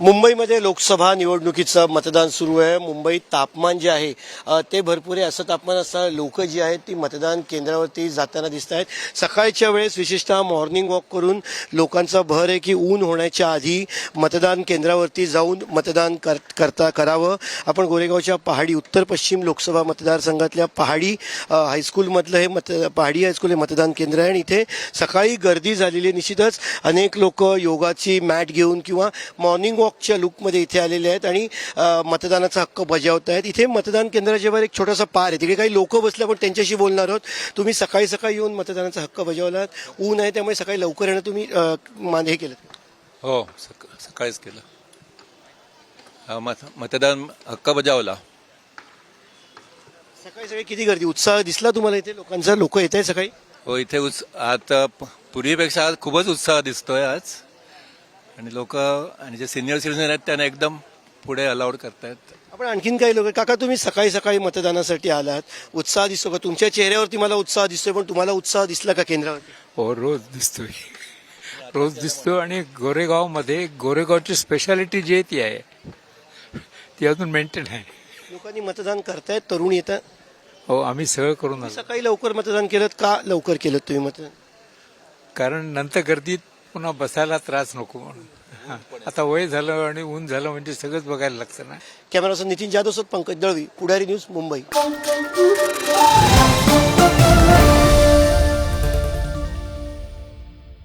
मुंबईमध्ये लोकसभा निवडणुकीचं मतदान सुरू आहे. मुंबईत तापमान जे आहे ते भरपूर आहे. असं तापमान असताना लोक जी आहेत ती मतदान केंद्रावरती जाताना दिसत आहेत. सकाळच्या वेळेस विशेषतः मॉर्निंग वॉक करून लोकांचा भर आहे की ऊन होण्याच्या आधी मतदान केंद्रावरती जाऊन मतदान कर करता करावं. आपण गोरेगावच्या पहाडी उत्तर पश्चिम लोकसभा मतदारसंघातल्या पहाडी हायस्कूलमधलं हे मत पहाडी हायस्कूल हे मतदान केंद्र आहे. आणि इथे सकाळी गर्दी झालेली निश्चितच. अनेक लोक योगाची मॅट घेऊन किंवा मॉर्निंग वॉक वॉकच्या लुकमध्ये इथे आलेले आहेत आणि मतदानाचा हक्क बजावत आहेत. इथे मतदान केंद्राच्या वर एक छोटासा पार आहे. तिकडे काही लोक बसले आपण त्यांच्याशी बोलणार आहोत. तुम्ही सकाळी सकाळी येऊन मतदानाचा हक्क बजावलात ऊन आहे त्यामुळे सकाळी लवकर येणं तुम्ही मान हे केलं. हो सक सकाळीच केलं. मत मतदान हक्क बजावला. सकाळी सकाळी किती गर्दी? उत्साह दिसला तुम्हाला इथे? लोकांचा? लोक येत आहेत सकाळी? हो इथे उत्स आता पूर्वीपेक्षा आज खूपच उत्साह दिसतोय आज. आणि लोक आणि जे सिनियर सिटीजन आहेत त्यांना एकदम पुढे अलाउड करतायत. आपण आणखीन काही लोक काका तुम्ही सकाळी सकाळी मतदानासाठी आलात. उत्साह दिसतो का? तुमच्या चेहऱ्यावरती मला उत्साह दिसतोय पण तुम्हाला उत्साह दिसला का केंद्रावरती? हो रोज दिसतोय. रोज दिसतो आणि गोरेगावमध्ये गोरेगावची स्पेशालिटी जी आहे ती आहे. ती अजून मेंटेन आहे. लोकांनी मतदान करतायत तरुण येतात हो आम्ही सगळं करून आलो. सकाळी लवकर मतदान केलं का? लवकर केलं तुम्ही मतदान? कारण नंतर गर्दीत पुन्हा बसायला त्रास नको म्हणून. आता वय झालं आणि ऊन झालं म्हणजे सगळंच बघायला लागतं ना. Camera Nitin Jadhav Pankaj Dalvi Pudhari news Mumbai.